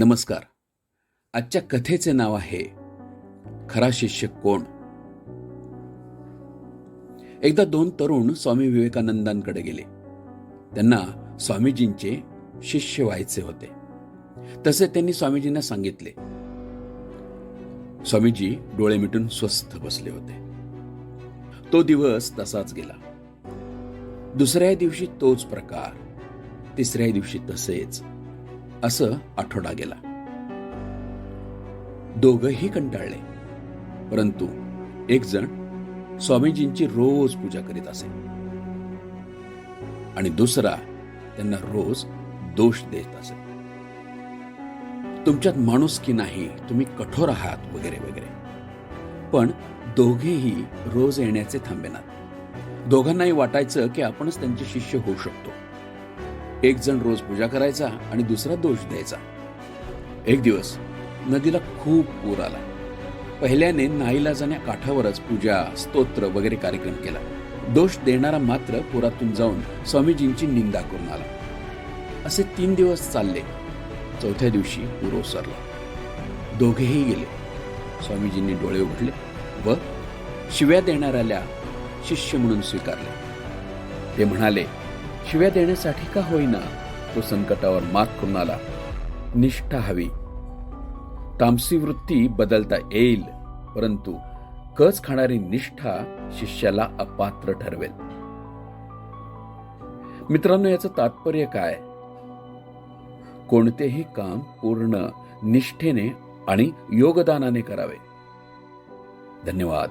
नमस्कार. आजच्या कथेचे नाव आहे खरा शिष्य कोण? एकदा दोन तरुण स्वामी विवेकानंदांकडे गेले. त्यांना स्वामीजींचे शिष्य व्हायचे होते. तसे त्यांनी स्वामीजींना सांगितले. स्वामीजी डोळे मिटून स्वस्थ बसले होते. तो दिवस तसाच गेला. दुसऱ्या दिवशी तोच प्रकार तिसऱ्या दिवशी तसेच. असं आठवडा गेला. दोघही कंटाळले. परंतु एक जण स्वामीजींची रोज पूजा करीत असे. आणि दुसरा त्यांना रोज दोष देत असे. तुमच्यात माणूस की नाही तुम्ही कठोर आहात वगैरे वगैरे. पण दोघेही रोज येण्याचे थांबेनात. दोघांनाही वाटायचं की आपणच त्यांचे शिष्य होऊ शकतो. एक जण रोज पूजा करायचा आणि दुसरा दोष द्यायचा. एक दिवस नदीला खूप पूर आला. पहिल्याने नाईलाजाने काठावरच पूजा स्तोत्र वगैरे कार्यक्रम केला. दोष देणारा मात्र पुरातून जाऊन स्वामीजींची निंदा करून आला. असे तीन दिवस चालले. चौथ्या दिवशी पूर ओसरला. दोघेही गेले. स्वामीजींनी डोळे उघडले व शिव्या देणाऱ्याला शिष्य म्हणून स्वीकारले. ते म्हणाले शिव्या देण्यासाठी का होईना? तो संकटावर मात करून आला. निष्ठा हवी. तामसी वृत्ती बदलता येईल परंतु कच खाणारी निष्ठा शिष्याला अपात्र ठरवेल? मित्रांनो याचं तात्पर्य काय? कोणतेही काम पूर्ण निष्ठेने आणि योगदानाने करावे. धन्यवाद.